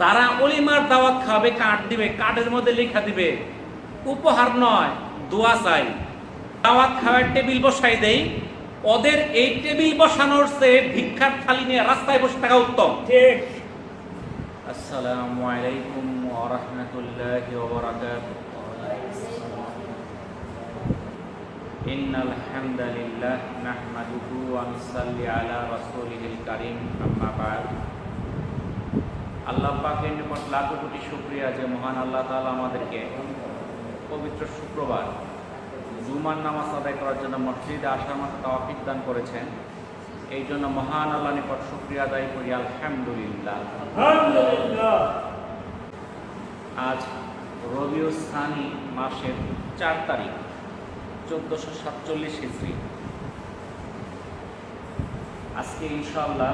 যারা অলিমার দাওয়াত খাবে কার্ড দিবে কার্ডের মধ্যে লেখা দিবে উপহার নয় দোয়া চাই। দাওয়াত খাওয়ার টেবিল বসাই দেই ওদের এই টেবিল বসানোর চেয়ে ভিক্ষার থালি নিয়ে রাস্তায় বসে থাকা উত্তম। ঠিক। আসসালামু আলাইকুম ওয়া রাহমাতুল্লাহি ওয়া বারাকাতুহু ইন্নাল হামদালিল্লাহ নাহমাদুহু ওয়া নুসাল্লি আলা রাসূলিল কারীম আম্মা বা'দ। আল্লাহ পাকের নিকট লাখো কোটি শুকরিয়া যে মহান আল্লাহ তাআলা আমাদেরকে পবিত্র শুক্রবার জুমার নামাজ আদায় করার জন্য মসজিদে আসার মতো তাওয়াফিক দান করেছেন। এই জন্য মহান আল্লাহ নিকট শুক্রিয়া আদায় করি আলহামদুলিল্লাহ। আজ রবিউল সানি মাসের চার তারিখ চোদ্দোশো সাতচল্লিশ হিজড়ি আজকে ইনশাল্লাহ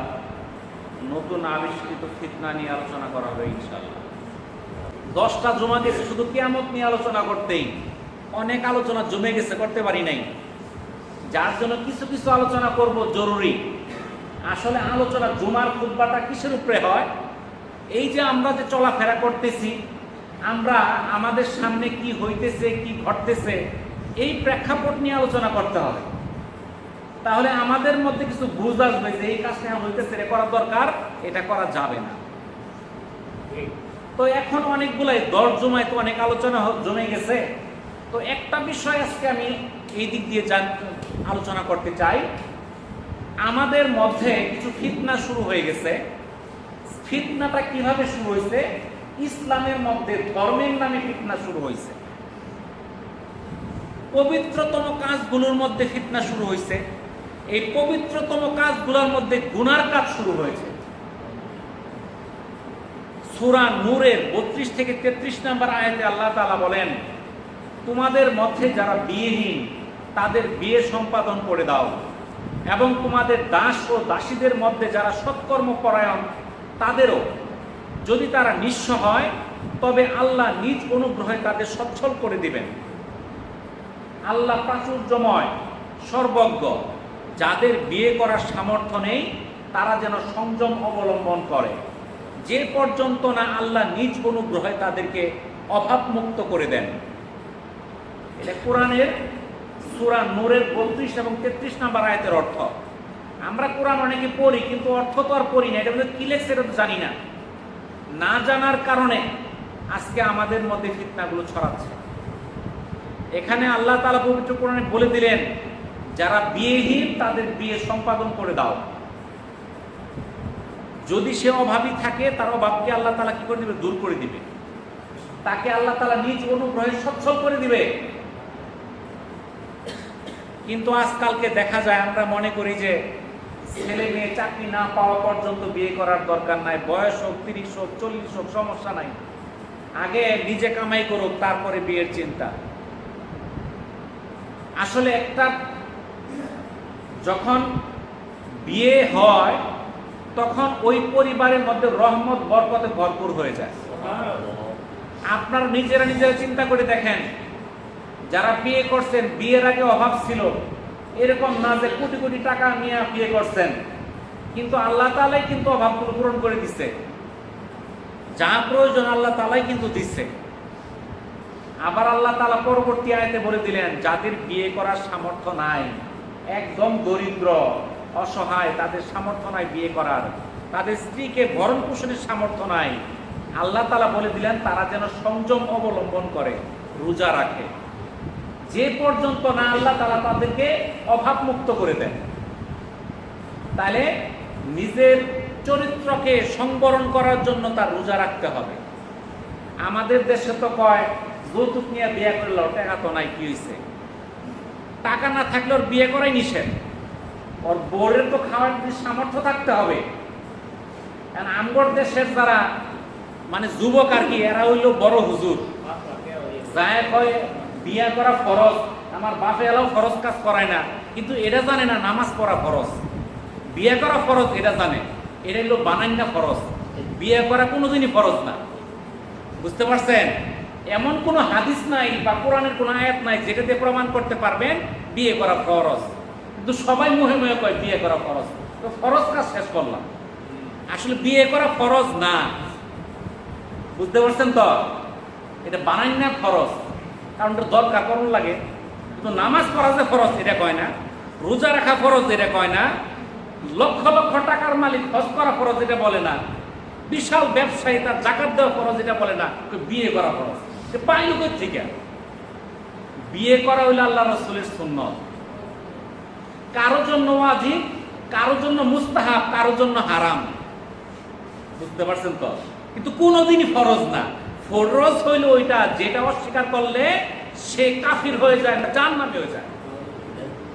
নতুন আবিষ্কৃত ফিতনা নিয়ে আলোচনা করা হবে ইনশাল্লাহ দশটা জমা গেছে শুধু কেয়ামত নিয়ে আলোচনা করতেই। অনেক আলোচনা জমে গেছে, করতে পারি নাই। যার জন্য কিছু কিছু আলোচনা করব জরুরি। আসলে আলোচনা জুমার খুদ্বাটা কিসের উপরে হয়? এই যে আমরা যে চলাফেরা করতেছি, আমরা আমাদের সামনে কি হইতেছে, কি ঘটতেছে, এই প্রেক্ষাপট নিয়ে আলোচনা করতে হবে। তাহলে আমাদের মধ্যে কিছু বুঝ আসবে যে এই কাজটা হইতেছে, এটা করা দরকার, এটা করা যাবে না। তো এখন অনেকগুলাই দশ জমায় তো অনেক আলোচনা জমে গেছে। তো একটা বিষয় আজকে আমি এই দিক দিয়ে আলোচনা করতে চাই। আমাদের মধ্যে কিছু ফিতনা শুরু হয়ে গেছে। ফিতনাটা কীভাবে শুরু হয়েছে? ইসলামের মধ্যে ধর্মের নামে ফিতনা শুরু হয়েছে। পবিত্রতম কাজগুলোর মধ্যে ফিতনা শুরু হয়েছে। এই পবিত্রতম কাজগুলোর মধ্যে গুনার কাজ শুরু হয়েছে। সুরা নূরের বত্রিশ থেকে তেত্রিশ নম্বর আয়াতে আল্লাহ তালা বলেন, তোমাদের মধ্যে যারা বিয়েহীন, তাদের বিয়ে সম্পাদন করে দাও এবং তোমাদের দাস ও দাসীদের মধ্যে যারা সৎকর্ম পরায়ণ, তাদেরও। যদি তারা নিঃস্ব হয়, তবে আল্লাহ নিজ অনুগ্রহে তাদের সচ্ছল করে দিবেন। আল্লাহ প্রাচুর্যময়, সর্বজ্ঞ যাদের বিয়ে করার সামর্থ্য নেই, তারা যেন সংযম অবলম্বন করে। যে পর্যন্ত না আল্লাহ নিজ অনুগ্রহে তাদেরকে অভাবমুক্ত করে দেন। এটা কোরআনের সুরা নূরের বত্রিশ এবং তেত্রিশ নাম্বার আয়তের অর্থ। আমরা কোরআন অনেকে পড়ি, কিন্তু অর্থ তো আর পড়ি না। এটা মধ্যে কি লেখছে এটা তো জানি না। না জানার কারণে আজকে আমাদের মধ্যে ফিতনাগুলো ছড়াচ্ছে। এখানে আল্লাহ তালা পবিত্র কোরআনে বলে দিলেন যারা বিয়েহীন, তাদের বিয়ে সম্পাদন করে দাও। যদি সে অভাবী থাকে তার অভাবকে আল্লাহ তালা কি করে দিবে? দূর করে দিবে। তাকে আল্লাহ তালা নিজ অনুগ্রহে সচ্ছল করে দিবে। কিন্তু আজকালকে দেখা যায়, আমরা মনে করি যে ছেলে মেয়ে চাকরি না পাওয়া পর্যন্ত বিয়ে করার দরকার নাই। বয়স হোক, তিরিশ হোক, চল্লিশ হোক, সমস্যা নাই। আগে নিজে কামাই করুক, তারপরে বিয়ের চিন্তা। আসলে একটা যখন বিয়ে হয়, তখন ওই পরিবারের মধ্যে রহমত, বরকতে ভরপুর হয়ে যায়। আপনার নিজেরা নিজেরা চিন্তা করে দেখেন, যারা বিয়ে করছেন, বিয়ের আগে অভাব ছিল, এরকম না যে কোটি কোটি টাকা নিয়ে বিয়ে করছেন। কিন্তু আল্লাহ তালাই কিন্তু অভাবগুলো পূরণ করে দিচ্ছে যা প্রয়োজন আল্লাহ তালাই কিন্তু দিচ্ছে আবার আল্লাহ তালা পরবর্তী আয়তে বলে দিলেন, যাদের বিয়ে করার সামর্থ্য নাই একদম দরিদ্র, অসহায়, তাদের সামর্থ্য নাই বিয়ে করার, তাদের স্ত্রীকে ভরণ পোষণের সামর্থ্য নাই। আল্লাহ তালা বলে দিলেন, তারা যেন সংযম অবলম্বন করে, রোজা রাখে। যে পর্যন্ত না আল্লাহ তালা তাদেরকে অভাব মুক্ত করে দেন, তাহলে নিজের চরিত্রকে সংবরণ করার জন্য তার রোজা রাখতে হবে। আমাদের দেশে তো কয়, যৌতুক নিয়ে বিয়ে করল টাকা তো নাই, কি হয়েছে টাকা না থাকলে ওর বিয়ে করাই নিষেধ। ওর বোরের তো খাওয়ার সামর্থ্য থাকতে হবে। কারণ আমগর দেশের যারা মানে যুবক আর কি, এরা হইল বড় হুজুর। যায় কয়, বিয়া করা ফরজ, আমার বাপে এলাও ফরজ কাজ করায় না। কিন্তু এটা জানে না, নামাজ পড়া ফরজ। বিয়ে করা ফরজ, এটা জানে। এটা হলো বানাই না ফরজ। বিয়ে করা কোনোদিনই ফরজ না। বুঝতে পারছেন? এমন কোনো হাদিস নাই বা কোরআনের কোনো আয়াত নাই যেটাতে প্রমাণ করতে পারবেন, বিয়ে করা ফরজ। কিন্তু সবাই মুহে মুহে কয়, বিয়ে করা ফরজ। তো ফরজ কাজ শেষ করলাম। আসলে বিয়ে করা ফরজ না। বুঝতে পারছেন তো? এটা বানাই না খরচ কারণ এটা দরকার, করুন লাগে। কিন্তু নামাজ পড়া যে খরচ এটা কয় না। রোজা রাখা ফরজ, এটা কয় না। লক্ষ লক্ষ টাকার মালিক খরচ করা ফরজ, এটা বলে না। বিশাল ব্যবসায়ী তার জাকাত দেওয়া ফরজ, এটা বলে না। বিয়ে করা ফরজ। সে পাইল থেকে। বিয়ে করা হইল আল্লাহ রসুলের সুন্নত। কারোর জন্য ওয়াজিব, কারোর জন্য মুস্তাহাব, কারোর জন্য হারাম। বুঝতে পারছেন তো? কিন্তু কোনোদিনই ফরজ না। ফরজ হইল ওইটা, যেটা অস্বীকার করলে সে কাফির হয়ে যায় না জান নামে হয়ে যায়।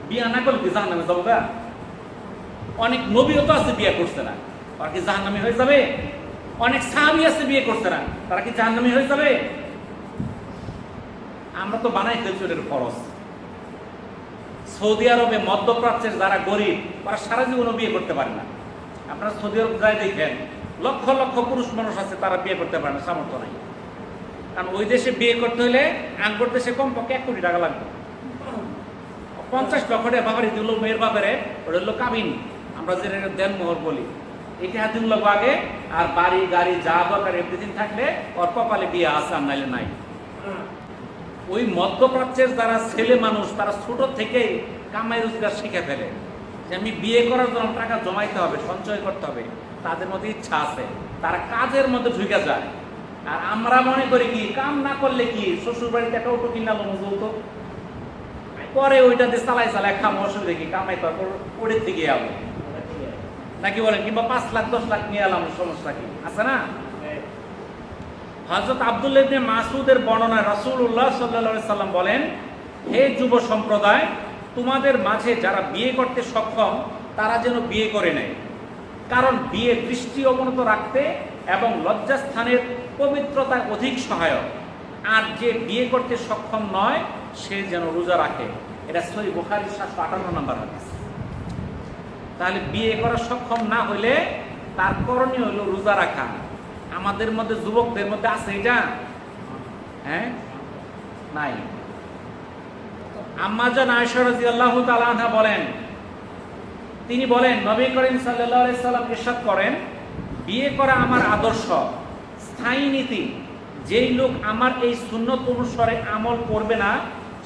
বিয়া না করলে কি জাহান নামে যাব? গা? অনেক নবীও তো আছে বিয়ে করছে না। তারা কি জাহান নামে হয়ে যাবে? অনেক সাহাবি আছে বিয়ে করছে না। তারা কি জাহান নামে হয়ে যাবে? আমরা তো বানাই ফেলছি ওটার খরচ। সৌদি আরবে মধ্যপ্রাচ্যের যারা গরিব তারা সারা জীবনও বিয়ে করতে পারে না। আপনারা সৌদি আরব যাই দেখেন, লক্ষ লক্ষ পুরুষ মানুষ আছে, তারা বিয়ে করতে পারে না, সামর্থ্য নাই। কারণ ওই দেশে বিয়ে করতে হলে আঙ্গুর দেশে কমপক্ষে এক কোটি টাকা লাগবে। পঞ্চাশ লক্ষ টাকা বাবারি দিল মেয়ের বাবারে ওটা হলো কাবিন। আমরা যে দেন মোহর বলি। এটা হাতে লোক আগে আর বাড়ি, গাড়ি, যা দরকার এভরিথিং থাকলে ওর কপালে বিয়ে আসে আর নাইলে নাই। ওই মধ্যপ্রাচ্যের যারা ছেলে মানুষ, তারা ছোট থেকেই কামাই রোজগার শিখে ফেলে। যে আমি বিয়ে করার জন্য টাকা জমাইতে হবে, সঞ্চয় করতে হবে, তাদের মধ্যে ইচ্ছা আছে। তারা কাজের মধ্যে ঢুকে যায়। আর আমরা মনে করি কি, কাম না করলে কি শ্বশুর বাড়িতে একটা অটো কিনালো মজুত পরে ওইটাতে চালাই চালাই খাম, অসুবিধা কি, কামাই তো ওদের থেকে যাব নাকি বলেন, কিংবা পাঁচ লাখ, দশ লাখ নিয়ে এলাম, সমস্যা কি? আছে না? হজরত আবদুল্লাহ মাসুদের বর্ণনায় রাসূলুল্লাহ সাল্লাল্লাহু সাল্লাম বলেন, হে যুব সম্প্রদায়, তোমাদের মাঝে যারা বিয়ে করতে সক্ষম, তারা যেন বিয়ে করে নেয়। কারণ বিয়ে দৃষ্টি অবনত রাখতে এবং লজ্জাস্থানের পবিত্রতায় অধিক সহায়ক। আর যে বিয়ে করতে সক্ষম নয়, সে যেন রোজা রাখে। এটা সই বুখারি সাতশো আটান্ন নম্বর হাদিস। তাহলে বিয়ে করা সক্ষম না হলে তার করণীয় হলো রোজা রাখা। আমাদের মধ্যে যুবকদের মধ্যে আছে এটা? হ্যাঁ? নাই। আম্মাজান আয়েশা রাদিয়াল্লাহু তাআলা আনহা বলেন, তিনি বলেন, নবী করিম আলাইহি সাল্লাম ইরশাদ করেন, বিয়ে করা আমার আদর্শ, স্থায়ী নীতি। যেই লোক আমার এই সুন্নত অনুসারে আমল করবে না,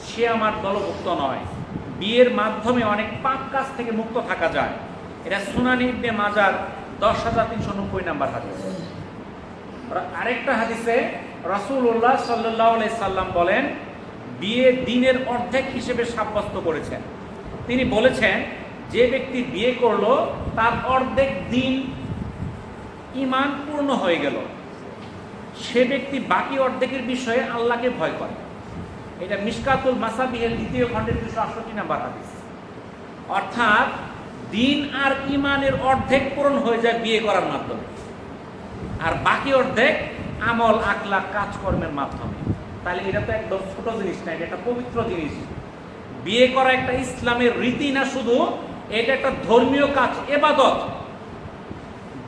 সে আমার দলভুক্ত নয়। বিয়ের মাধ্যমে অনেক পাপ কাজ থেকে মুক্ত থাকা যায়। এটা সুনানি ইবনে মাজার দশ হাজার তিনশো নব্বই নাম্বার হাদিস। আরেকটা হাদিসে রাসূলুল্লাহ সাল্লাহ সাল্লাম বলেন, বিয়ে দিনের অর্ধেক হিসেবে সাব্যস্ত করেছেন। তিনি বলেছেন, যে ব্যক্তি বিয়ে করল, তার অর্ধেক দিন ইমান পূর্ণ হয়ে গেল। সে ব্যক্তি বাকি অর্ধেকের বিষয়ে আল্লাহকে ভয় করে। এটা মিসকাতুল মাসাবিহের দ্বিতীয় খণ্ডের দুশো আটষট্টি নাম্বার হাদিস। অর্থাৎ, দিন আর ইমানের অর্ধেক পূরণ হয়ে যায় বিয়ে করার মাধ্যমে। আর বাকি অর্ধেক আমল আকলা কাজকর্মের মাধ্যমে। তাহলে এটা তো একদম ছোট জিনিস না, এটা একটা পবিত্র জিনিস। বিয়ে করা একটা ইসলামের রীতি না শুধু, এটা একটা ধর্মীয় কাজ, এবাদত।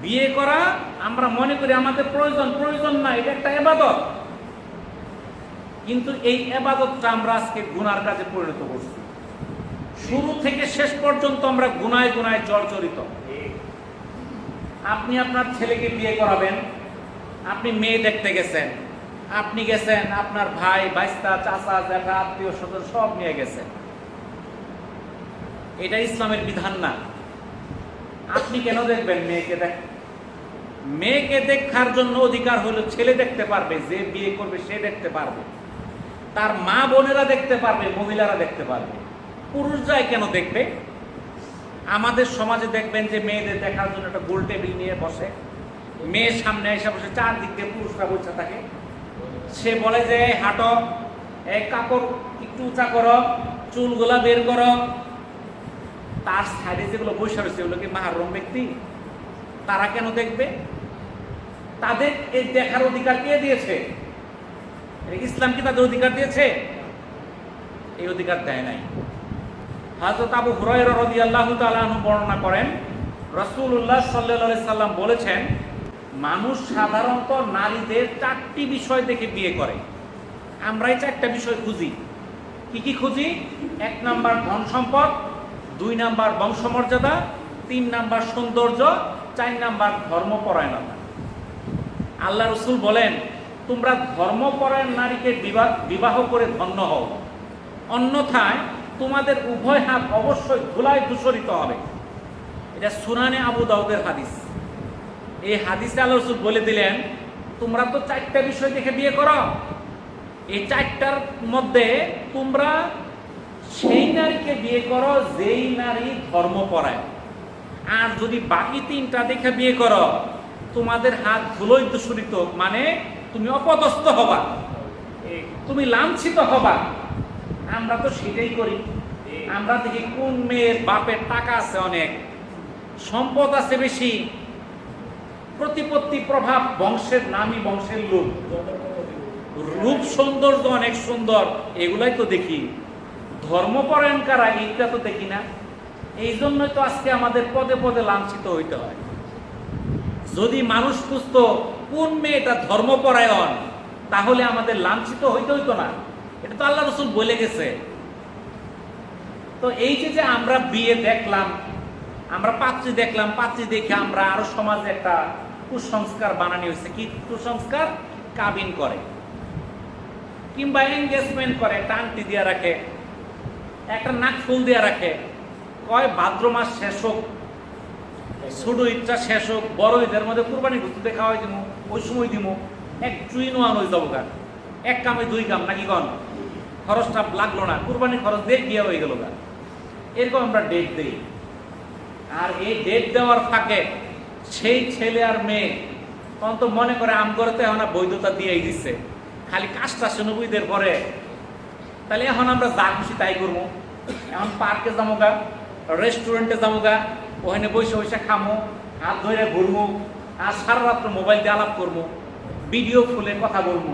বিয়ে করা, আমরা মনে করি আমাদের প্রয়োজন প্রয়োজন না, এটা একটা এবাদত। কিন্তু এই এবাদতটা আমরা আজকে গুনার কাজে পরিণত করছি। শুরু থেকে শেষ পর্যন্ত আমরা গুনায় গুনায় জর্জরিত। আপনি আপনার ছেলেকে বিয়ে করাবেন, আপনি মেয়ে দেখতে গেছেন, আপনি গেছেন, আপনার ভাই বাইস্তা চাচা, জ্যাঠা, আত্মীয় স্বজন সব নিয়ে গেছেন এটা ইসলামের বিধান না। আপনি কেন দেখবেন মেয়েকে দেখ? মেয়েকে দেখার জন্য অধিকার হলো ছেলে দেখতে পারবে, যে বিয়ে করবে সে দেখতে পারবে। তার মা বোনেরা দেখতে পারবে, মহিলারা দেখতে পারবে। পুরুষরাই কেন দেখবে? আমাদের সমাজে দেখবেন যে মেয়েদের দেখার জন্য একটা গোল টেবিল নিয়ে বসে। মেয়ের সামনে এসে বসে চারদিক দিয়ে পুরুষরা বসে থাকে। সে বলে যে "এই হাঁটো, এই কাপড় একটু উঁচা করো, চুলগুলা বের করো। তার সাইডে যেগুলো বসে রয়েছে ওগুলো কি মাহারম ব্যক্তি? তারা কেন দেখবে? তাদের এই দেখার অধিকার কে দিয়েছে? ইসলাম কি তাদের অধিকার দিয়েছে? এই অধিকার দেয় নাই। হাজরত আবু হুরায়রা রাদিয়াল্লাহু তাআলা আনহু বর্ণনা করেন, রাসূলুল্লাহ সাল্লাল্লাহু আলাইহি সাল্লাম বলেছেন, মানুষ সাধারণত নারীদের চারটি বিষয় দেখে বিয়ে করে। আমরাই চারটা বিষয় খুঁজি। কি কি খুঁজি? এক নাম্বার ধন সম্পদ, দুই নাম্বার বংশমর্যাদা, তিন নাম্বার সৌন্দর্য, চার নাম্বার ধর্মপরায়ণতা। আল্লাহ রসুল বলেন, তোমরা ধর্মপরায়ণ নারীকে বিবাহ বিবাহ করে ধন্য হও। অন্যথায় তোমাদের উভয় হাত অবশ্যই ধুলায় দূষরিত হবে। এটা সুনানে আবু দাউদের হাদিস। এই হাদিসে আল্লাহ রসুল বলে দিলেন, তোমরা তো চারটা বিষয় দেখে বিয়ে করো। এই চারটার মধ্যে তোমরা সেই নারীকে বিয়ে করো যেই নারী ধর্মপরায়ণ আর যদি বাকি তিনটা দেখে বিয়ে করো, তোমাদের হাত ধুলোই দূষরিত মানে তুমি অপদস্থ হবা। তুমি লাঞ্ছিত হবা। আমরা তো সেটাই করি। আমরা দেখি কোন মেয়ের বাপের টাকা আছে অনেক, সম্পদ আছে বেশি। প্রতিপত্তি প্রভাব বংশের নামই বংশের লোক রূপ সৌন্দর্য অনেক সুন্দর, এগুলাই তো দেখি। ধর্মপরায়ণ কারা এইটা তো দেখি না। এই জন্যই তো আজকে আমাদের পদে পদে লাঞ্ছিত হইতে হয়। যদি মানুষ বুঝত কোন মেয়েটা ধর্মপরায়ণ, তাহলে আমাদের লাঞ্ছিত হইতে হইতো না। এটা তো আল্লাহ রসুল বলে গেছে। তো এই যে আমরা বিয়ে দেখলাম, আমরা পাত্রী দেখলাম, পাত্রী দেখে আমরা আরও সমাজে একটা কুসংস্কার বানানি হয়েছে। কি কুসংস্কার? কাবিন করে। কিংবা এঙ্গেজমেন্ট করে, একটা আংটি দিয়ে রাখে, একটা নাক ফুল দিয়ে রাখে। কয় ভাদ্র মাস শেষ হোক, ছোট ইচ্ছা শেষ হোক, বড় ঈদের মধ্যে কুরবানি ঘুরতে দেখা হয় দিমু, ওই সময় দিমু, এক চুই নোয়ান হয়ে যাব গা। এক কামে দুই কাম, নাকি গন খরচটা লাগল না, কুরবানির খরচ দিয়ে বিয়ে হয়ে গেল গা। এরকম আমরা ডেট দিই। আর এই ডেট দেওয়ার ফাঁকে সেই ছেলে আর মেয়ে তখন তো মনে করে আম করতে এখন বৈধতা দিয়েই দিচ্ছে খালি কাজটা শুনবুইদের পরে। তাহলে এখন আমরা যা খুশি তাই করব। এখন পার্কে যাব গা রেস্টুরেন্টে যাব গা, ওখানে বসে বসে খামো, হাত ধরে ঘুরবো, আর সারা রাত্র মোবাইল দিয়ে আলাপ করব ভিডিও খুলে কথা বলব।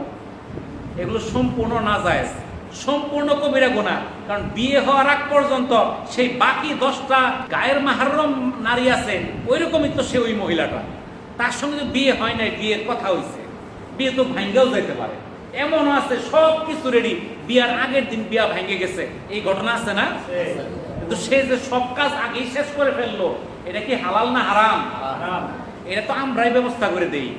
এগুলো সম্পূর্ণ না যায় সম্পূর্ণ কবিরা গোনা কারণ বিয়ে হওয়ার আগ পর্যন্ত সেই বাকি দশটা গায়ের মাহারম নারী আছে ওই রকমই তো সে ওই মহিলাটা। তার সঙ্গে তো বিয়ে হয় নাই বিয়ের কথা হয়েছে বিয়ে তো ভাঙ্গেও যেতে পারে। এমনও আছে সব কিছু রেডি বিয়ার আগের দিন বিয়া ভাঙ্গে গেছে। এই ঘটনা আছে না? কিন্তু সে যে সব কাজ আগেই শেষ করে ফেলল এটা কি হালাল না হারাম। এটা তো আমরাই ব্যবস্থা করে দেই।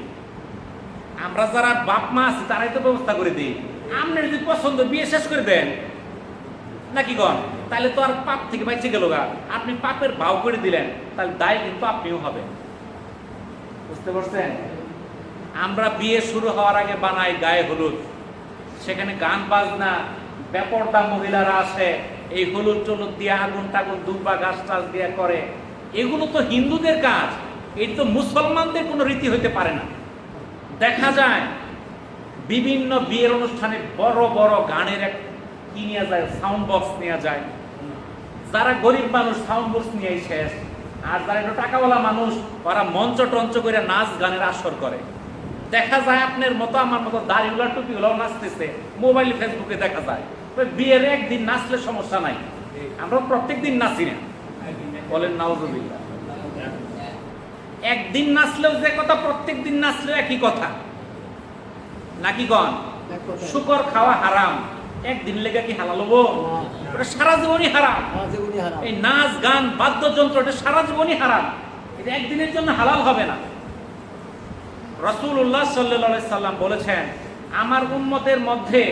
আমরা যারা বাপ মা আছি, তারাই তো ব্যবস্থা করে দিই। আপনি যদি পছন্দ, বিয়ে শেষ করে দেন। নাকি গণ তাহলে তো আর পাপ থেকে বাইচে গেল গা। আপনি পাপের ভাও করে দিলেন, তাহলে দায় কিন্তু আপনিও হবে বুঝতে পারছেন? আমরা বিয়ে শুরু হওয়ার আগে বানাই গায়ে হলুদ। সেখানে গান, বাজনা, বেপরদা মহিলারা আসে, এই হলুদ টলুদ দিয়ে আগুন টাগুন দুব্বা গাছ টাছ দিয়ে করে। এগুলো তো হিন্দুদের কাজ। এই তো মুসলমানদের কোনো রীতি হইতে পারে না। দেখা যায়, বিভিন্ন বিয়ের অনুষ্ঠানে বড় বড় গানের এক কি নেওয়া যায় সাউন্ড বক্স নেওয়া যায়। যারা গরিব মানুষ সাউন্ড বক্স নিয়েই শেষ আর যারা একটু টাকাওয়ালা মানুষ, ওরা মঞ্চ টঞ্চ করে নাচ গানের আসর করে। দেখা যায় আপনার মতো, আমার মতো দাড়িগুলা টুপিগুলাও নাচতেছে মোবাইল ফেসবুকে দেখা যায়। বিয়ের একদিন নাচলে সমস্যা নাই। আমরা প্রত্যেক দিন নাচি না। বলেন, নাউজুবিল্লাহ। একদিন নাচলেও যে কথা প্রত্যেক দিন নাচলেও একই কথা। নাকি গন শুকর খাওয়া হারাম। একদিন লেগে কি হালাল হব? ওটা সারা জীবনই হারাম। এই নাচ গান বাদ্যযন্ত্র এটা সারা জীবনই হারাম। এটা একদিনের জন্য হালাল হবে না। রসুল্লাহ সাল্লাহ সাল্লাম বলেছেন আমার উম্মতের মধ্যে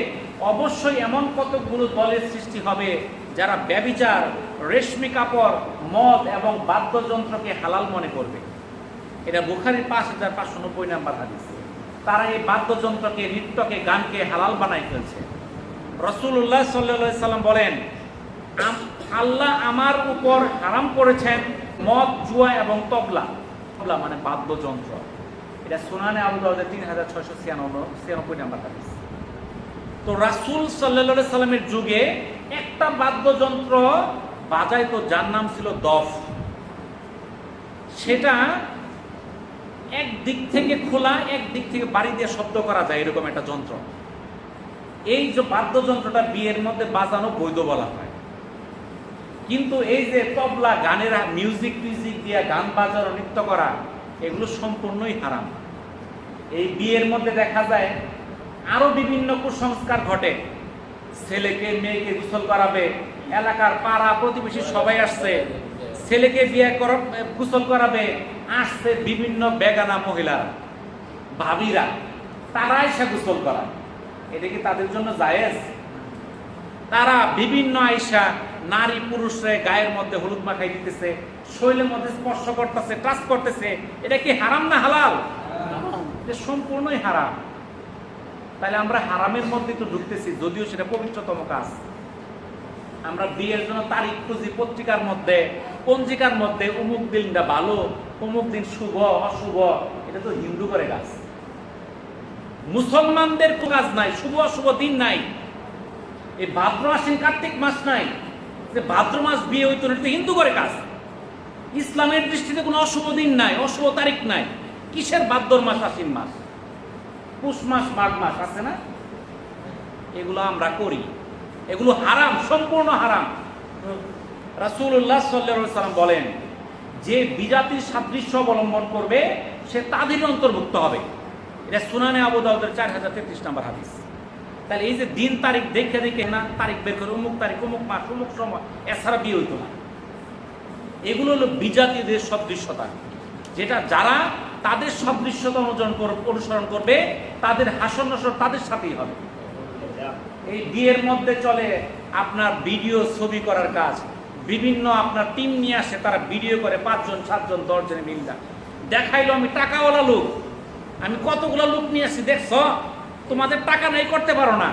অবশ্যই এমন কতগুলো দলের সৃষ্টি হবে যারা ব্যবিচার রেশমি কাপড় মদ এবং বাদ্যযন্ত্রকে হালাল মনে করবে। এটা বুখারির পাঁচ হাজার পাঁচশো নব্বই নাম্বার হাদিস। তারা এই বাদ্যযন্ত্রকে, নৃত্যকে, গানকে হালাল বানাই ফেলছে। রসুল্লাহ সাল্লাহ সাল্লাম বলেন আল্লাহ আমার উপর হারাম করেছেন মদ, জুয়া এবং তবলা। তবলা মানে বাদ্যযন্ত্র। এটা সোনানে আবু দাউদের তিন হাজার ছয়শো ছিয়ানব্বই নাম্বার হাদিস। তো রাসুল সাল্লাহ সাল্লামের যুগে একটা বাদ্যযন্ত্র বাজায় তো যার নাম ছিল দফ। সেটা এক দিক থেকে খোলা, এক দিক থেকে বাড়ি দিয়ে শব্দ করা যায়, এরকম একটা যন্ত্র। এই যে বাদ্যযন্ত্রটা বিয়ের মধ্যে বাজানো বৈধ বলা হয়। কিন্তু এই যে তবলা, গানের মিউজিক টিউজিক দিয়ে গান বাজানো, নৃত্য করা, এগুলো সম্পূর্ণই হারাম। এই বিয়ের মধ্যে দেখা যায়, আরও বিভিন্ন কুসংস্কার ঘটে। ছেলেকে, মেয়েকে গোসল করাবে, এলাকার পাড়া, প্রতিবেশী সবাই আসছে ছেলেকে বিয়ে কর, গোসল করাবে, আসছে বিভিন্ন বেগানা মহিলারা ভাবিরা তারা এসে গোসল করা এটা কি তাদের জন্য জায়েজ? তারা বিভিন্ন আয়সা নারী পুরুষরে গায়ের মধ্যে হলুদ মাখাই দিতেছে, শৈলের মধ্যে স্পর্শ করতেছে, টাচ করতেছে। এটা কি হারাম না হালাল? সম্পূর্ণই হারাম। তাহলে আমরা হারামের মধ্যে তো ঢুকতেছি, যদিও সেটা পবিত্রতম কাজ। আমরা বিয়ের জন্য তারিখ খুঁজি পত্রিকার মধ্যে পঞ্জিকার মধ্যে অমুক দিনটা ভালো, অমুক দিন শুভ, অশুভ, এটা তো হিন্দু করে কাজ। মুসলমানদের কাজ নাই, শুভ, অশুভ দিন নাই। এই ভাদ্র আশ্বিন কার্তিক মাস নাই, যে ভাদ্র মাস বিয়ে হইতো না হিন্দু করে কাজ। ইসলামের দৃষ্টিতে কোনো অশুভ দিন নাই, অশুভ তারিখ নাই। কিসের ভাদ্র মাস, আশ্বিন মাস? পুষ মাস, মাঘ মাস, আছে না? এগুলো আমরা করি। এগুলো হারাম, সম্পূর্ণ হারাম। রাসূলুল্লাহ সাল্লাল্লাহু সাল্লাম বলেন, যে বিজাতির সাদৃশ্য অবলম্বন করবে, সে তাদের অন্তর্ভুক্ত হবে। এটা সুনানে আবু দাউদের চার হাজার তেত্রিশ নম্বর হাদিস। তাহলে এই যে দিন তারিখ দেখে দেখে না, তারিখ বের করে অমুক তারিখ, অমুক মাস, অমুক সময়, এছাড়া বিয়ে হইতো না। এগুলো হলো বিজাতিদের সদৃশ্যতা, যেটা যারা তাদের সদৃশ্যতা কর- অনুসরণ করবে, তাদের হাসন নসর তাদের সাথেই হবে। এই বিয়ের মধ্যে চলে আপনার ভিডিও ছবি করার কাজ বিভিন্ন আপনার টিম নিয়ে আসে তারা ভিডিও করে পাঁচজন সাতজন দশজনে মিললা দেখাইলো আমি টাকাওয়ালা লোক। আমি কতগুলো লোক নিয়ে আসছি দেখছ? তোমাদের টাকা নাই করতে পারো না।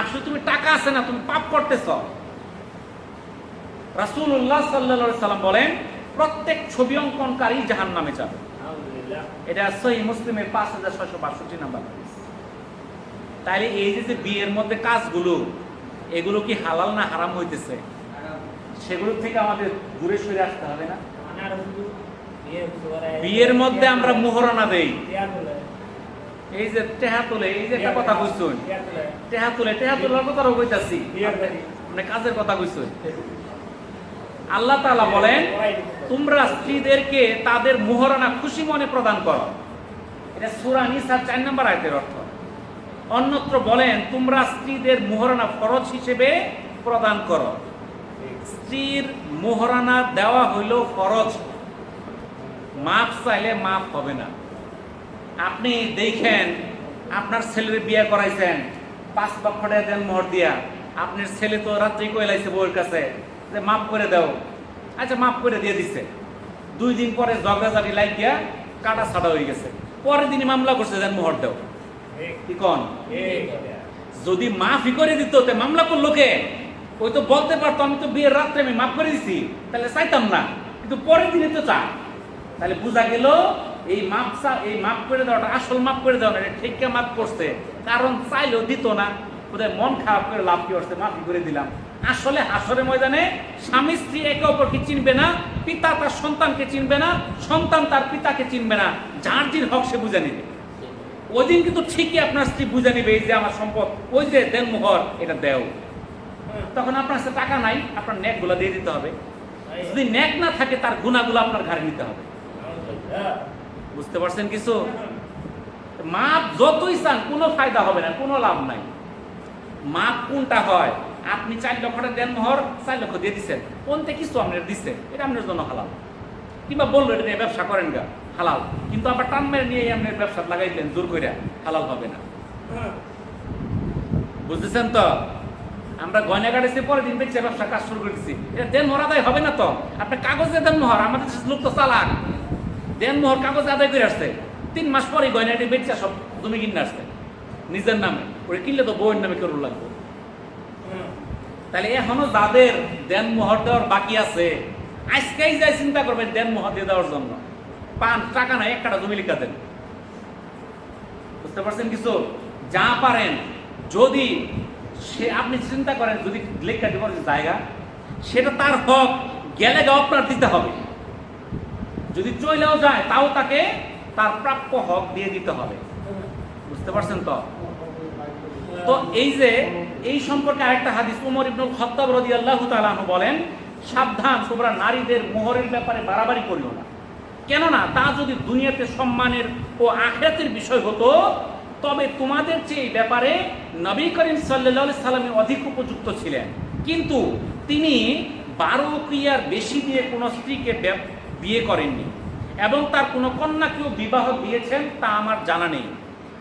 আসলে তুমি টাকা আছে না তুমি পাপ করতেছ। রাসূলুল্লাহ সাল্লাল্লাহু সাল্লাম বলেন প্রত্যেক ছবি অঙ্কনকারী জাহান নামে যাবে এটা সহি মুসলিমের পাঁচ হাজার ছয়শো বাষট্টি নাম্বার। তাইলে এই যে বিয়ের মধ্যে কাজগুলো এগুলো কি হালাল না হারাম হইতেছে? সেগুলো থেকে আমাদের দূরে সরে আসতে হবে না। করে বিয়ের মধ্যে আমরা মোহরানা দেই। এই যে টেহা তোলে এই যে একটা কথা কইছুন টেহা তোলে টেহা তোলার কথাও কইতাছি। বিয়ে করে মানে কাজের কথা কইছুন আল্লাহ তাআলা বলেন তোমরা স্ত্রীদেরকে তাদের মোহরানা খুশি মনে প্রদান করো। এটা সূরা নিসার চার নম্বর আয়াতের অর্থ। অন্যত্র বলেন তোমরা স্ত্রীদের মোহরানা ফরজ হিসেবে প্রদান করো। স্ত্রীর মোহরানা দেওয়া হইল ফরজ। মাপ চাইলে মাপ হবে না। আপনি দেখেন আপনার ছেলের বিয়ে করাইছেন পাঁচ লক্ষ টাকা দেন মোহর দিয়া। আপনার ছেলে তো রাত্রি কইলাইছে বউয়ের কাছে যে মাফ করে দাও। আচ্ছা মাফ করে দিয়ে দিছে। দুই দিন পরে ঝগড়াঝাড়ি লাগিয়া কাটা ছাড়া হয়ে গেছে। পরের দিনই মামলা করছে দেন মোহর দাও। কি কন? যদি মাফই করে দিত তে মামলা করল কে? ওই তো বলতে পারতো, আমি তো বিয়ের রাত্রে আমি মাফ করে দিছি। তাহলে চাইতাম না, কিন্তু পরের দিনে তো চা তাহলে বোঝা গেল, এই মাপ এই মাপ করে দেওয়াটা আসল মাপ করে দেওয়া না, এটা ঠিক মাফ করছে। কারণ চাইলেও দিত না, বোধহয় মন খারাপ করে লাভ কি করছে মাফি করে দিলাম। আসলে হাসরের ময়দানে স্বামী স্ত্রী একে অপরকে চিনবে না, পিতা তার সন্তানকে চিনবে না, সন্তান তার পিতাকে চিনবে না, যার যিনি হক সে বুঝে নেবে। ওই দিন কিন্তু ঠিকই আপনার স্ত্রী বুঝে নেবে, এই যে আমার সম্পদ, ওই যে দেন মোহর এটা দেও। তখন আপনার কাছে টাকা নাই, আপনার নেকগুলো দিয়ে দিতে হবে। যদি নেক না থাকে, তার গুণাগুলো আপনার ঘাড়ে নিতে হবে। বুঝতে পারছেন কিছু? মাপ যতই চান, কোনো ফায়দা হবে না, কোনো লাভ নাই। মাপ কোনটা হয়? আপনি চার লক্ষ টাকা দেন মোহর, চার লক্ষ দিয়ে দিচ্ছেন কোনতে কিছু আপনার দিচ্ছেন এটা আপনার জন্য হালাল। কিংবা বলল, এটা নিয়ে ব্যবসা করেন গা, হালাল। কিন্তু আবার টান মেরে নিয়ে আপনার ব্যবসা লাগাই দিলেন জোর করে হালাল হবে না। বুঝতেছেন তো? আমরা গয়না কাটেছি পরের দিন বেচে ব্যবসা কাজ শুরু করেছি এটা দেন মোহর আদায় হবে না তো। আপনি কাগজে দেন মোহর, আমাদের লোক তো চালাক। দেন মোহর, কাগজে আদায় করে আসছে। তিন মাস পরে গয়নাটি বেচে সব জমি কিনে আসছে। নিজের নামে। ওরে কিনলে তো বউয়ের নামে কেউ লাগবে। তাহলে এখনও যাদের দেন মোহর দেওয়ার বাকি আছে, আজকেই যাই চিন্তা করবেন দেন মোহর দিয়ে দেওয়ার জন্য। পান, টাকা নাই, একটা জমি লিখা দেন। বুঝতে পারছেন কিছু? যা পারেন। যদি সে আপনি চিন্তা করেন, যদি লেখা দেওয়ার জায়গা, সেটা তার হক, গেলে গাও আপনার দিতে হবে। যদি চলেও যায়, তাও তাকে তার প্রাপ্য হক দিয়ে দিতে হবে। বুঝতে পারছেন তো? তো এই যে, এই সম্পর্কে আরেকটা হাদিস, উমর ইবনুল খত্তাব রাদিয়াল্লাহু তাআলা আনহু বলেন, সাবধান, তোমরা নারীদের মোহরের ব্যাপারে বাড়াবাড়ি করিও না। কেননা তা যদি দুনিয়াতে সম্মানের ও আখিরাতের বিষয় হতো তবে তোমাদের চেয়ে ব্যাপারে নবী করিম সাল্লাল্লাহু সাল্লামে অধিক উপযুক্ত ছিলেন। কিন্তু তিনি বারো ক্রিয়ার বেশি দিয়ে কোনো স্ত্রীকে ব্য- বিয়ে করেননি এবং তার কোনো কন্যাকেও বিবাহ দিয়েছেন তা আমার জানা নেই।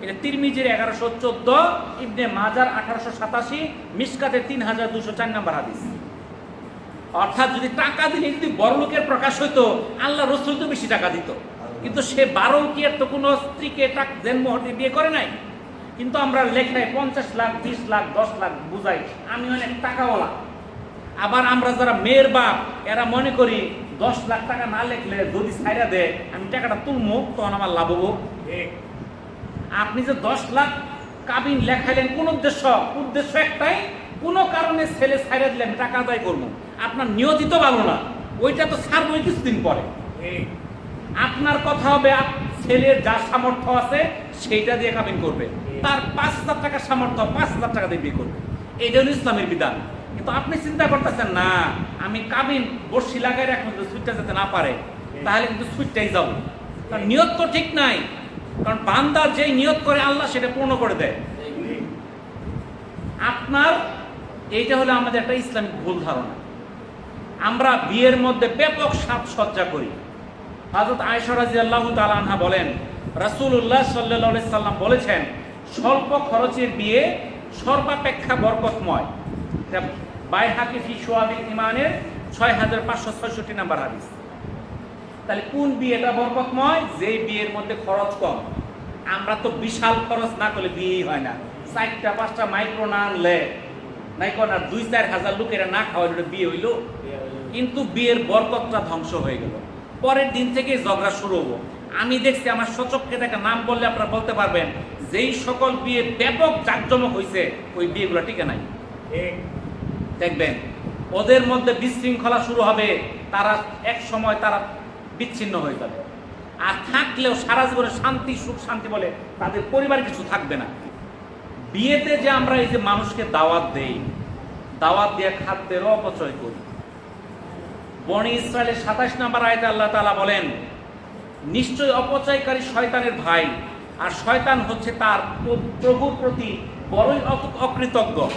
এটা তিরমিজের এগারোশো চোদ্দ, ইবনে মাজার আঠারোশো সাতাশি, মিসকাতে তিন হাজার দুশো চার নম্বর হাদিস। অর্থাৎ যদি টাকা দিলে যদি বড় লোকের প্রকাশ হইতো, আল্লাহ রসুল তো বেশি টাকা দিত। কিন্তু সে বারো কি তো কোনো স্ত্রীকে টাক জন্ম হতে বিয়ে করে নাই? কিন্তু আমরা লেখায় পঞ্চাশ লাখ, বিশ লাখ, দশ লাখ বুঝাই, আমি অনেক টাকাওয়ালা। আবার আমরা যারা মেয়ের বাপ, এরা মনে করি দশ লাখ টাকা না লেখলে যদি সাইরা দেয়, আমি টাকাটা তুলবো তখন আমার লাভ হব। আপনি যে দশ লাখ কাবিন লেখাইলেন, কোন উদ্দেশ্য? উদ্দেশ্য একটাই, কোনো কারণে ছেলে সাইরা দিলে আমি টাকা আদায় করব? আপনার নিয়োজিত ভালো না, ওইটা তো ছাড়বই কিছুদিন পরে। আপনার কথা হবে ছেলের যা সামর্থ্য আছে, সেইটা দিয়ে কাবিন করবে। তার পাঁচ হাজার টাকার সামর্থ্য, পাঁচ হাজার টাকা দিয়ে বিয়ে করবে। এইটা হলো ইসলামের বিধান। কিন্তু আপনি চিন্তা করতেছেন, না, আমি কাবিন বর্ষি লাগাই রাখব যদি সুইটটা যেতে না পারে, তাহলে কিন্তু সুইটটাই যাব। কারণ নিয়ত তো ঠিক নাই। কারণ বান্দার যেই নিয়ত করে আল্লাহ সেটা পূর্ণ করে দেয়। আপনার, এইটা হলো আমাদের একটা ইসলামিক ভুল ধারণা। আমরা বিয়ের মধ্যে ব্যাপক সাজসজ্জা করি। হজরত আয়সরাজি আল্লাহ আনহা বলেন, রাসূলুল্লাহ সাল্লাহ সাল্লাম বলেছেন, স্বল্প খরচের বিয়ে সর্বাপেক্ষা বরকতময়। বাইহাকি ফি সোয়াবিক ইমানের ছয় হাজার পাঁচশো ছয়ষট্টি নাম্বার হাদিস। তাহলে কোন বিয়েটা বরকতময়? যে বিয়ের মধ্যে খরচ কম। আমরা তো বিশাল খরচ না করলে বিয়েই হয় না। চারটা, পাঁচটা মাইক্রো না আনলে, নাই কোন দুই চার হাজার লোকেরা না খাওয়া বিয়ে হইল? কিন্তু বিয়ের বরকতটা ধ্বংস হয়ে গেল। পরের দিন থেকে ঝগড়া শুরু হব। আমি দেখছি আমার সচককে দেখা নাম বললে আপনারা বলতে পারবেন যেই সকল বিয়ে ব্যাপক জাঁকজমক হয়েছে ওই বিয়েগুলো টিকে নাই। দেখবেন ওদের মধ্যে বিশৃঙ্খলা শুরু হবে তারা এক সময় তারা বিচ্ছিন্ন হয়ে যাবে। আর থাকলেও সারা জীবনে শান্তি সুখ শান্তি বলে তাদের পরিবার কিছু থাকবে না। বিয়েতে যে আমরা এই যে মানুষকে দাওয়াত দেই দাওয়াত দিয়ে খাদ্যেরও অপচয় করি বনি ইসরায়েলের সাতাশ নাম্বার আয়তে আল্লাহ তাআলা বলেন, নিশ্চয় অপচয়কারী শয়তানের ভাই, আর শয়তান হচ্ছে তার প্র- প্রভুর প্রতি বড়ই অক- অকৃতজ্ঞ।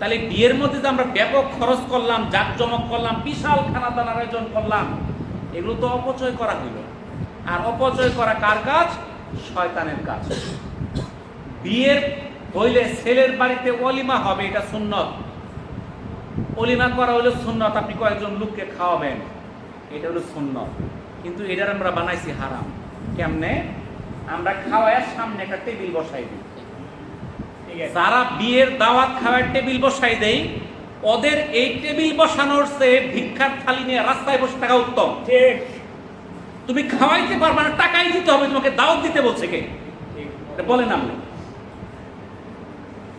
তাহলে বিয়ের মধ্যে যে আমরা ব্যাপক খরচ করলাম, জাঁকজমক করলাম, বিশাল খানাদানার আয়োজন করলাম, এগুলো তো অপচয় করা হইল। আর অপচয় করা কার কাজ? শয়তানের কাজ। বিয়ের হইলে ছেলের বাড়িতে অলিমা হবে, এটা সুন্নত। অলিমা করা হইল সুন্নত আপনি কয়েকজন লোককে খাওয়াবেন। এটা হলো সুন্নত। কিন্তু এটার আমরা বানাইছি হারাম। কেমনে? আমরা খাওয়ায় সামনে একটা টেবিল বসাই দিই। যারা বিয়ের দাওয়াত খাওয়ার টেবিল বসাই দেয় ওদের এই টেবিল বসানোর চেয়ে ভিক্ষার থালি নিয়ে রাস্তায় বসে থাকা উত্তম। ঠিক। তুমি খাওয়াইতে পারবে না টাকাই দিতে হবে তোমাকে দাওয়াত দিতে বলছে কে? বলেন আপনি।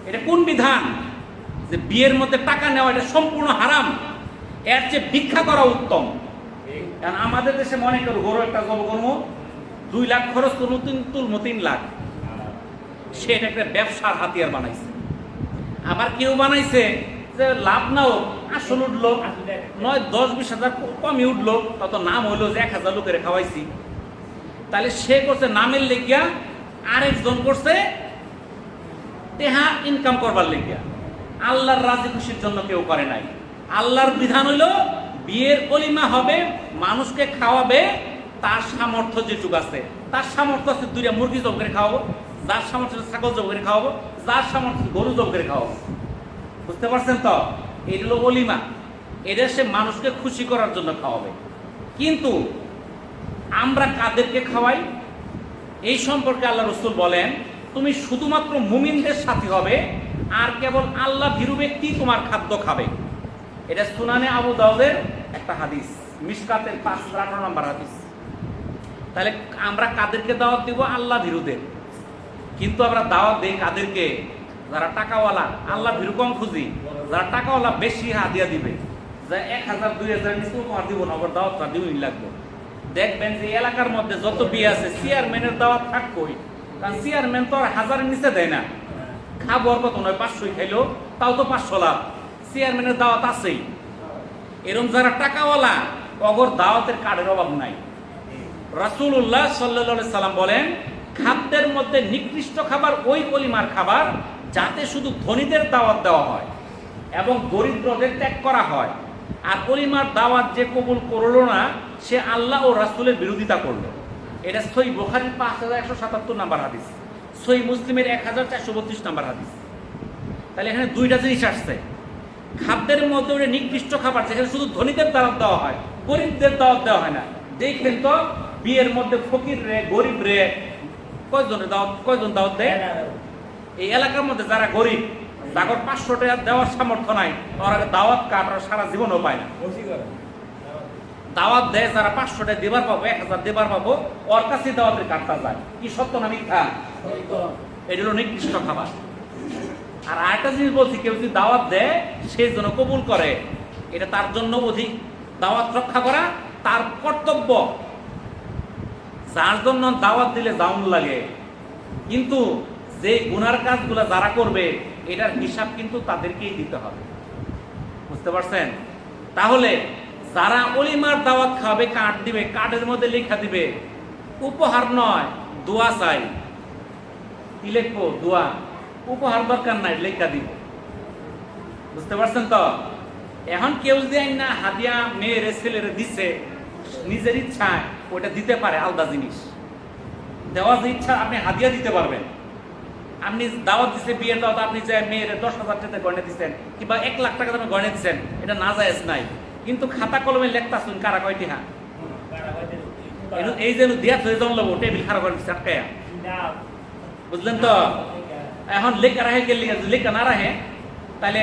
এটা কোন বিধান? যে বিয়ের মধ্যে টাকা নেওয়া এটা সম্পূর্ণ হারাম। এর চেয়ে ভিক্ষা করা উত্তম। কারণ আমাদের দেশে মনে করো গরু একটা জব করব, দুই লাখ খরচ করব, তিন তুলবো তিন লাখ। সে এটা একটা ব্যবসার হাতিয়ার বানাইছে। আবার কেউ বানাইছে যে লাভ না হোক, আসল উঠল, নয়, দশ, বিশ হাজার কমই উঠল তত নাম হইল যে এক হাজার লোকের খাওয়াইছি। তাহলে সে করছে নামের লেগিয়া, আরেকজন করছে, তেহা ইনকাম করবার লেগিয়া। আল্লাহর রাজি খুশির জন্য কেউ করে নাই। আল্লাহর বিধান হইল বিয়ের অলিমা হবে, মানুষকে খাওয়াবে, তার সামর্থ্য যেটুক আছে। তার সামর্থ্য আছে দুইটা, মুরগি জব করে খাওয়াবো, যার সামর্থ্য ছাগল জব করে খাওয়াবো, যার সামর্থ্য গরু জব করে খাওয়াবো। বুঝতে পারছেন তো? এটা হলো অলিমা এটা সে মানুষকে খুশি করার জন্য খাওয়াবে। কিন্তু আমরা কাদেরকে খাওয়াই? এই সম্পর্কে আল্লাহ রসুল বলেন, তুমি শুধুমাত্র মুমিনদের সাথী হবে আর কেবল আল্লাহ ভীরু ব্যক্তি তোমার খাদ্য খাবে। এটা সুনানে আবু দাউদের একটা হাদিস, মিসকাতের পাঁচ আঠারো নম্বর হাদিস। তাহলে আমরা কাদেরকে দাওয়াত দিব? আল্লাহ ভীরুদের। কিন্তু আমরা দাওয়াত দিই কাদেরকে? যারা টাকাওয়ালা, আল্লাহ ভীরু কম খুঁজি। যারা টাকাওয়ালা বেশি হাদিয়া দিবে। যা এক হাজার, দুই হাজার নিচে তোমার দিব না, আবার দাওয়াতটা দিবই লাগবে। দেখবেন যে এলাকার মধ্যে যত বিয়ে আছে চেয়ারম্যানের দাওয়াত থাকবই। কারণ চেয়ারম্যান তো আর হাজারের নিচে দেয় না। খাব আর কত নয়, পাঁচশোই খাইলো, তাও তো পাঁচশো লাভ। চেয়ারম্যানের দাওয়াত আছেই। এরম যারা টাকাওয়ালা, অগর দাওয়াতের কার্ডের অভাব নাই। রাসূলুল্লাহ সাল্লাল্লাহু সাল্লাম বলেন, খাদ্যের মধ্যে নিকৃষ্ট খাবার ওই পরিমার খাবার, যাতে শুধু ধনীদের দাওয়াত দেওয়া হয় এবং দরিদ্রদের ত্যাগ করা হয়। আর পরিমার দাওয়াত যে কবুল করল না, সে আল্লাহ ও রাসূলের বিরোধিতা করল। এটা সই বুখারীর পাঁচ হাজার একশো সাতাত্তর নাম্বার হাদিস। সই মুসলিমের এক হাজার চারশো বত্রিশ নাম্বার হাদিস। তাহলে এখানে দুইটা জিনিস আসছে। খাদ্যের মধ্যে ওটা নিকৃষ্ট খাবার যেখানে শুধু ধনীদের দাওয়াত দেওয়া হয় গরিবদের দাওয়াত দেওয়া হয় না। দেখবেন তো বিয়ের মধ্যে ফকির রে গরিব রে কয়জনের দাওয়াত কয়জন দাওয়াত দেয়? এই এলাকার মধ্যে যারা গরিব তাদের পাঁচশো টাকা দেওয়ার সামর্থ্য নাই ওরা দাওয়াত কাটার সারা জীবনও পায় না। দাওয়াত দেয়, যারা পাঁচশো টাকা দেবার পাবো, এক হাজার দেবার পাবো, ওর কাছে দাওয়াতের কাটটা যায়। কি সত্য না মিথ্যা? এটা হলো নিকৃষ্ট খাবার। আর আরেকটা জিনিস বলছি, কেউ যদি দাওয়াত দেয়, সে যেন কবুল করে। এটা তার জন্য অধিক। দাওয়াত রক্ষা করা তার কর্তব্য। যার জন্য দাওয়াত দিলে দাউন লাগে। কিন্তু যে গুনার কাজগুলো যারা করবে, এটার হিসাব কিন্তু তাদেরকেই দিতে হবে। বুঝতে পারছেন? তাহলে যারা অলিমার দাওয়াত খাবে কার্ড দিবে কার্ডের মধ্যে লেখা দিবে, উপহার নয়, দোয়া চাই। কি দোয়া। উপহার দরকার নাই, লেখা দিব। বুঝতে পারছেন তো? এখন কেউ যদি না হাদিয়া মেয়ের, ছেলের দিচ্ছে নিজের ইচ্ছায় ওটা দিতে পারে আলাদা জিনিস। দেওয়ার যে ইচ্ছা, আপনি হাদিয়া দিতে পারবেন। আপনি দাওয়াত দিচ্ছে বিয়ের দাওয়াত, আপনি যে মেয়ের দশ হাজার টাকা গয়না দিচ্ছেন কিংবা এক লাখ টাকা দামে গয়না দিচ্ছেন এটা না জায়েজ নাই। কিন্তু খাতা কলমে লেখতা শুন কারা কয়টি হ্যাঁ এই যে দিয়া থয়ে জমলো টেবিল খারাপ করে দিচ্ছে বুঝলেন তো? এখন লেখা রাখে গেলে লেখা না রাখে তাহলে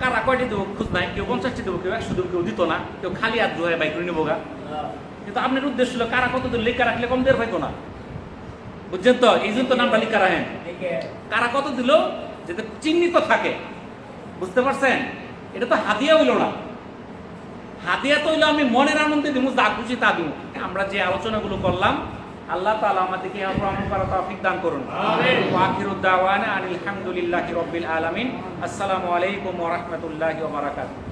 কারা কয়টি দেবো খুঁজ নাই, কেউ পঞ্চাশটি দেবো, কেউ একশো দেবো, কেউ দিত না, কেউ খালি হাত ধোয়া বাইক নেব গা। কিন্তু আপনার উদ্দেশ্য ছিল কারা কত দূর লেখা রাখলে কম দের হয়তো না বুঝছেন তো? এই জন্য তো নামটা লেখা রাখেন। কারা কত দিল? যাতে চিহ্নিত থাকে। বুঝতে পারছেন? এটা তো হাতিয়া হইল না। হাদিয়া তো হইল আমি মনের আনন্দে দিব যা খুশি তা দিব আমরা যে আলোচনাগুলো করলাম আল্লাহ তালা আমাদেরকে আমরা করা তৌফিক দান করুন। আমিন। ওয়া আখিরু দাওয়ানা আনিল হামদুলিল্লাহি রাব্বিল আলামিন। আসসালামু আলাইকুম ওয়া রাহমাতুল্লাহি ওয়া বারাকাতুহু।